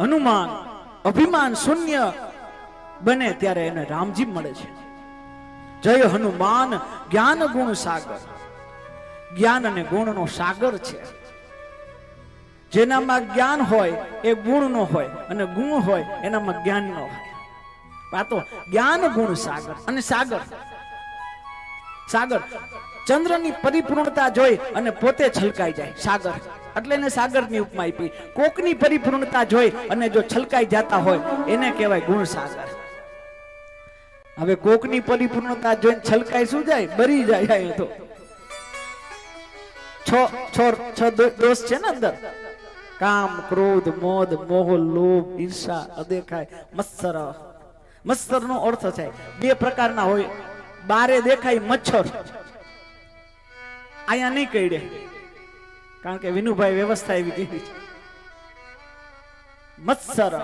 હનુમાન અભિમાન શૂન્ય બને ત્યારે એને રામજી મળે છે. જય હનુમાન, જ્ઞાન ગુણ સાગર. જ્ઞાન અને ગુણનો સાગર છે. જેનામાં જ્ઞાન હોય એ ગુણ નો હોય અને ગુણ હોય એનામાં જ્ઞાન નો હોય. આ તો જ્ઞાન ગુણ સાગર અને સાગર. સાગર ચંદ્રની પરિપૂર્ણતા જોઈ અને પોતે છલકાઈ જાય. સાગર. એટલે એને સાગરની ઉપમા આપી. કોકની પરિપૂર્ણતા જોઈ અને જો છલકાઈ જતા હોય, એને કહેવાય ગુણ સાગર હવે કોકની પરિપૂર્ણતા જોઈને છલકાઈ શું જાય? બરી જાય તો. છ છ છ દોષ છે ને અંદર? કામ, ક્રોધ, મોદ, મોહ, લોભ, ઈર્ષા, અદેખાય, મત્સર. મત્સર નો અર્થ થાય, બે પ્રકારના હોય. બારે દેખાય મચ્છર. અહીંયા નહીં કઈડે કારણ કે વિનુભાઈ વ્યવસ્થા એવી કીધી છે. મત્સર,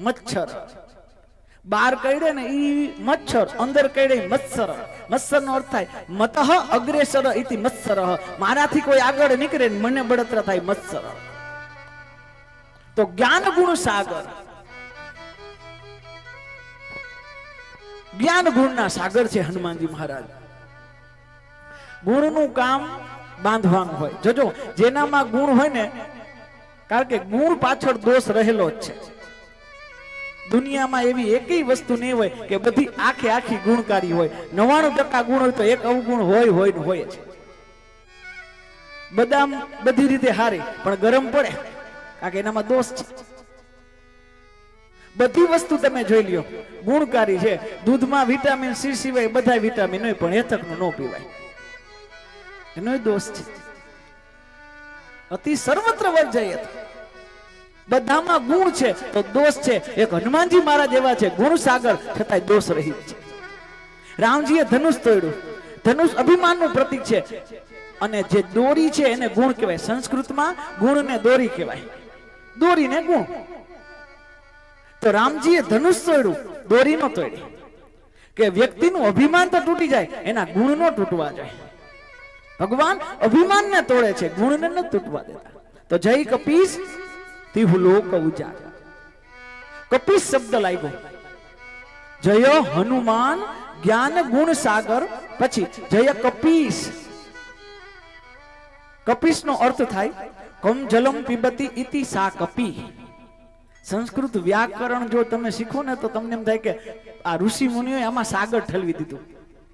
મચ્છર. બાર કઈડે ને ઈ મચ્છર, અંદર કઈડે મત્સર મત્સર. નો અર્થ થાય, મતઃ અગ્રેસર ઇતિ મત્સર. મારાથી કોઈ આગળ નીકળે ને મને બળતરા થાય મત્સર. તો જ્ઞાન ગુણ સાગર. જ્ઞાન ગુણના સાગર છે હનુમાનજી મહારાજ. ગુણનું કામ બાંધવાનું હોય. જોજો, જેનામાં ગુણ હોય ને, કારણ કે ગુણ પાછળ દોષ રહેલો જ છે. દુનિયામાં એવી એકેય વસ્તુ નહીં હોય કે બધી આખે આખી ગુણકારી હોય. નવાણું ટકા ગુણ હોય તો એક અવગુણ હોય હોય ને હોય જ. બદામ બધી રીતે હારી, પણ ગરમ પડે, કારણ કે એનામાં દોષ છે. બધી વસ્તુ તમે જોઈ લ્યો. ગુણકારી છે. દૂધમાં વિટામિન સી સિવાય બધા વિટામિન હોય, પણ હેતકનું ન પીવાય. એનો દોષ છે. અતિ સર્વત્ર વર્જાય બધામાં ગુણ છે, તો દોષ છે, એક હનુમાનજી મહારાજ એવા છે, ગુણ સાગર છતાંય દોષ રહી છે. રામજીએ ધનુષ તોડ્યું. ધનુષ અભિમાનનું પ્રતીક છે. અને જે દોરી છે, એને ગુણ કહેવાય. સંસ્કૃતમાં ગુણને દોરી કહેવાય. દોરીને ગુણ. તો રામજીએ ધનુષ તોડ્યું. દોરી નો તોડી. કે વ્યક્તિનું અભિમાન તો તૂટી જાય, એના ગુણ નો તૂટવા જોઈએ. ભગવાન અભિમાનને તોડે છે, ગુણને ન તૂટવા દેતા. તો જય કપીશ, તિહુ લોક ઉજાગર. કપીશ શબ્દ લાગ્યો. જય હનુમાન, જ્ઞાન ગુણ સાગર. પછી જય કપીશ. કપીશ નો અર્થ થાય, કમ જલમ પીબતી ઇતિ સા કપી. સંસ્કૃત વ્યાકરણ જો તમે શીખો ને તો તમને એમ થાય કે આ ઋષિ મુનિઓ આમાં સાગર ઠલવી દીધું.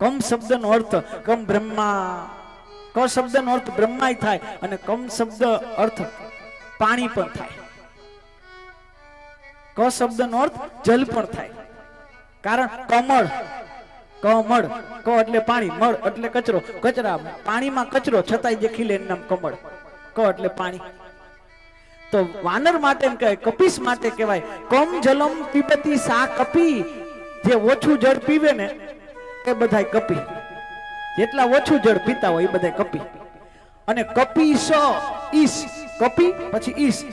કમ શબ્દનો અર્થ, કમ બ્રહ્મા. ક શબ્દનો અર્થ બ્રહ્માય થાય અને કમ શબ્દ અર્થ પાણી પણ થાય. ક શબ્દનો અર્થ જલ પણ થાય. કારણ કમળ કમળ, ક એટલે પાણી, મળ એટલે કચરો. કચરા, પાણીમાં કચરો, છતાંય દેખી લે નામ કમળ. ક એટલે પાણી. તો વાનર માટે એમ કહેવાય કપીસ માટે કહેવાય, કમ જલમ પીપતી સા કપી. જે ઓછું જળ પીવે ને એ બધાય કપી. જેટલા ઓછું જળ પીતા હોય એ બધા કપી. અને કપી સ ઈસ. કપી પછી ઈસ.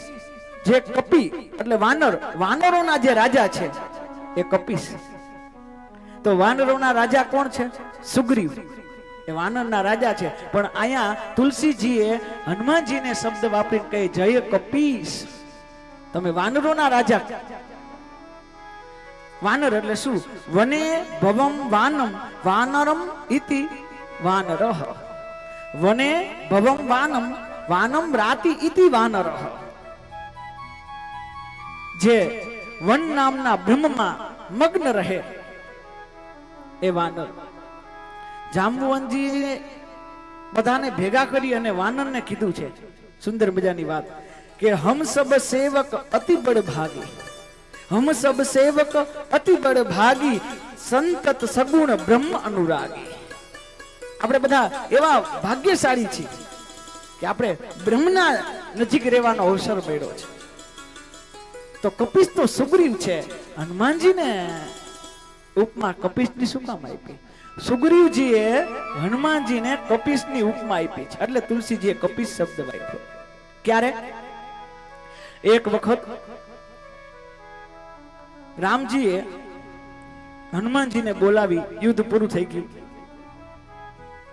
જે કપી, એટલે વાનર. વાનરોના જે રાજા છે, એ કપીસ. તો વાનરોના રાજા કોણ છે? સુગ્રીવ. એ વાનરના રાજા છે. પણ અહીંયા તુલસીજીએ હનુમાનજીને શબ્દ વાપરીને કહે, જય કપીશ તમે વાનરોના રાજા. વાનર એટલે શું? વને ભવમ વાનમ. વાનરમ ઇતિ વાનરહ વને ભવમ વાનમ વાનમ રાતિ ઇતિ વાનરહ જે વન નામના બ્રહ્મમાં મગ્ન રહે, એ વાનર। જાંબુવનજી બધાને ભેગા કરી અને વાનરને કીધું છે, સુંદર મજાની વાત, કે હમ સબ સેવક અતિ બળ ભાગી, હમ સબ સેવક અતિ બળ ભાગી, સંતત સગુણ બ્રહ્મ અનુરાગી। આપણે બધા એવા ભાગ્યશાળી છીએ કે આપણે બ્રહ્મના નજીક રહેવાનો અવસર મળ્યો છે. તો કપિશ તો સુગ્રીવ છે. હનુમાનજીને ઉપમા કપિશની શું કામ આપી? સુગ્રીવજીએ હનુમાનજીને કપિશની ઉપમા આપી છે. એટલે તુલસીજીએ કપિશ શબ્દ વાપર્યો. ક્યારે? એક વખત રામજીએ હનુમાનજીને બોલાવી, યુદ્ધ પૂરું થઈ ગયું.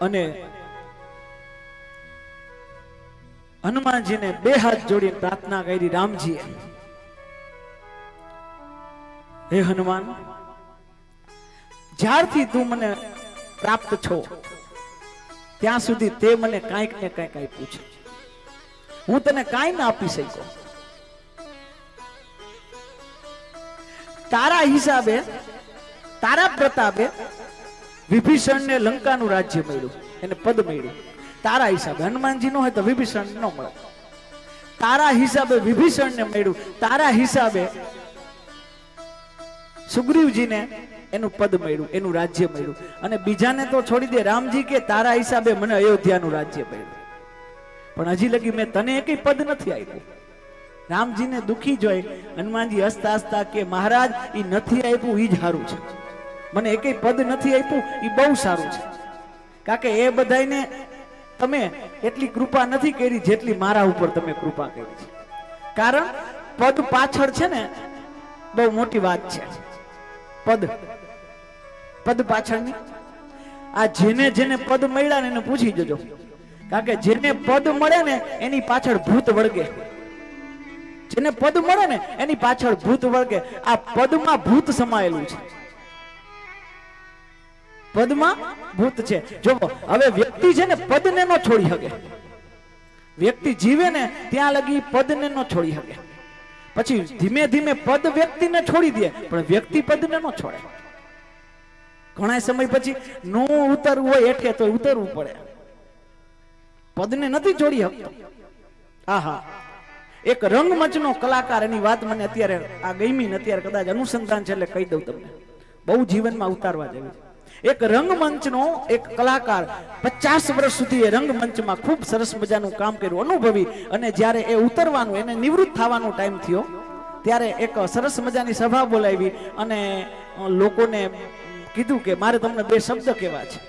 અને હનુમાનજીને બે હાથ જોડીને પ્રાર્થના કરી રામજીએ હે હનુમાન, જ્યારથી તું મને પ્રાપ્ત છો, ત્યાં સુધી તે મને કાંઈક ને કાંઈક આપ્યું છે. હું તને કાંઈ ના આપી શક્યો તારા હિસાબે, તારા પ્રતાપે વિભીષણને લંકાનું રાજ્ય મળ્યું, એને પદ મળ્યું. તારા હિસાબે હનુમાનજી નો હોય તો વિભીષણ ન મળે. તારા હિસાબે વિભીષણને મળ્યું, તારા હિસાબે સુગ્રીવજીને એનું પદ મળ્યું, એનું રાજ્ય મળ્યું. અને બીજાને તો છોડી દે રામજી કે તારા હિસાબે મને અયોધ્યાનું રાજ્ય મળ્યું. પણ હજી લગી મેં તને એક પદ નથી આપ્યું. રામજીને દુખી જોઈ હનુમાનજી હસતા હસતા કે મહારાજ એ નથી આપ્યું એ જ સારું છે. મને એકય પદ નથી આપ્યું એ બહુ સારું છે. કારણ કે એ બધાને તમે એટલી કૃપા નથી કરી જેટલી મારા ઉપર તમે કૃપા કરી છે. કારણ પદ પાછળ છે ને, બહુ મોટી વાત છે. પદ. પદ પાછળની. આ જેને જેને પદ મળ્યા ને એને પૂછી જજો. કારણ કે જેને પદ મળે ને એની પાછળ ભૂત વળગે. જેને પદ મળે ને એની પાછળ ભૂત વળગે. આ પદમાં ભૂત સમાયેલું છે. પદમાં ભૂત છે. જો હવે વ્યક્તિ છે ને પદને નો છોડી શકે. વ્યક્તિ જીવે ને ત્યાં લગી પદને નો છોડી શકે. પછી ધીમે ધીમે પદ વ્યક્તિને છોડી દે, પણ વ્યક્તિ પદને નો છોડે. ઘણા સમય પછી નો ઉતરવું હોય એટલે તો ઉતરવું પડે. પદને નથી છોડી શકતો. આહા. એક રંગમંચનો કલાકાર એની વાત મને અત્યારે આ ગઈમી ને અત્યારે કદાચ અનુસંધાન છે એટલે કહી દઉં તમને. બહુ જીવનમાં ઉતારવા જેવી છે. એક રંગમંચનો એક કલાકાર પચાસ વર્ષ સુધી એ રંગમંચમાં ખૂબ સરસ મજાનું કામ કર્યું, અનુભવી અને જ્યારે એ ઉતરવાનું, એને નિવૃત્ત થવાનો ટાઈમ થયો, ત્યારે એક સરસ મજાની સભા બોલાવી અને લોકોને કીધું કે મારે તમને બે શબ્દ કહેવા છે.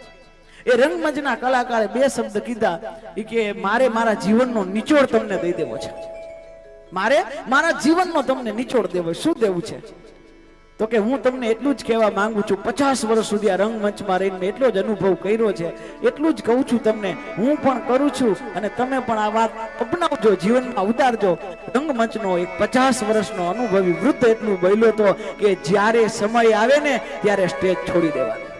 એ રંગમંચના કલાકારે બે શબ્દ કીધા એ કે મારે મારા જીવનનો નિચોડ તમને દઈ દેવો છે. મારે મારા જીવનનો તમને નિચોડ દેવો, શું દેવું છે? તો કે હું તમને એટલું જ કહેવા માંગુ છું, પચાસ વર્ષ સુધી આ રંગમંચમાં રહીને એટલો જ અનુભવ કર્યો છે, એટલું જ કહું છું તમને, હું પણ કરું છું અને તમે પણ આ વાત અપનાવજો, જીવનમાં ઉતારજો. રંગમંચનો એક પચાસ વર્ષનો અનુભવી વૃદ્ધ એટલું બોલ્યો હતો કે જ્યારે સમય આવે ને ત્યારે સ્ટેજ છોડી દેવાનું.